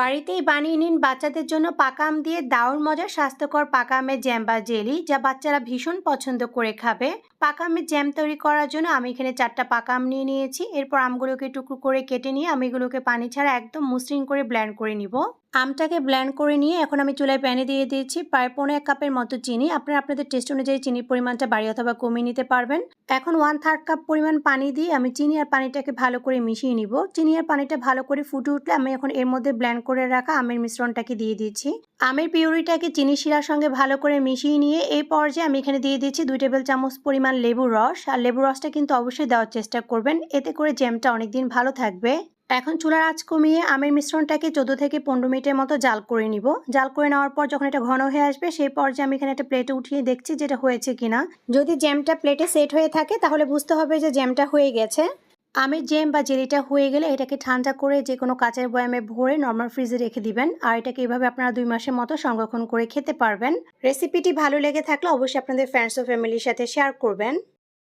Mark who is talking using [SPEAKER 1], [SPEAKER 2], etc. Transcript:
[SPEAKER 1] বাড়িতেই বানিয়ে নিন বাচ্চাদের জন্য পাকা আম দিয়ে দারুণ মজার স্বাস্থ্যকর পাকা আমের জ্যাম বা জেলি, যা বাচ্চারা ভীষণ পছন্দ করে খাবে। পাকা আমের জ্যাম তৈরি করার জন্য আমি এখানে চারটা পাকা আম নিয়ে নিয়েছি। এরপর আমগুলোকে টুকরো করে কেটে নিয়ে আমি এগুলোকে পানি ছাড়া একদম মসৃণ করে ব্ল্যান্ড করে নিব। আমটাকে ব্ল্যান্ড করে নিয়ে এখন আমি চুলায় প্যানে দিয়ে দিয়েছি। প্রায় পনেরো এক কাপের মতো চিনি। আপনারা আপনাদের টেস্ট অনুযায়ী চিনির পরিমাণটা বাড়িয়ে অথবা কমিয়ে নিতে পারবেন। এখন ওয়ান থার্ড কাপ পরিমাণ পানি দিয়ে আমি চিনি আর পানিটাকে ভালো করে মিশিয়ে নিব। চিনি আর পানিটা ভালো করে ফুটে উঠলে আমি এখন এর মধ্যে ব্ল্যান্ড করে রাখা আমের মিশ্রণটাকে দিয়ে দিচ্ছি। আমের পিউরিটাকে চিনি শিরার সঙ্গে ভালো করে মিশিয়ে নিয়ে এই পর্যায়ে আমি এখানে দিয়ে দিচ্ছি দুই টেবিল চামচ পরিমাণ লেবুর রস। আর লেবুর রসটা কিন্তু অবশ্যই দেওয়ার চেষ্টা করবেন। এতে করে জ্যামটা অনেকদিন ভালো থাকবে। এখন চুলার আঁচ কমিয়ে আমের মিশ্রণটাকে চোদ্দ থেকে পনেরো মিনিটের মতো জাল করে নিব। জাল করে নেওয়ার পর যখন এটা ঘন হয়ে আসবে, সেই পর্যায়ে আমি এখানে একটা প্লেটে উঠিয়ে দেখছি যেটা হয়েছে কিনা। যদি জ্যামটা প্লেটে সেট হয়ে থাকে, তাহলে বুঝতে হবে যে জ্যামটা হয়ে গেছে। আমের জ্যাম বা জেলিটা হয়ে গেলে এটাকে ঠান্ডা করে যে কোনো কাঁচের বয়ামে ভরে নর্মাল ফ্রিজে রেখে দিবেন। আর এটাকে এভাবে আপনারা দুই মাসের মতো সংরক্ষণ করে খেতে পারবেন। রেসিপিটি ভালো লেগে থাকলে অবশ্যই আপনাদের ফ্রেন্ডস ও ফ্যামিলির সাথে শেয়ার করবেন।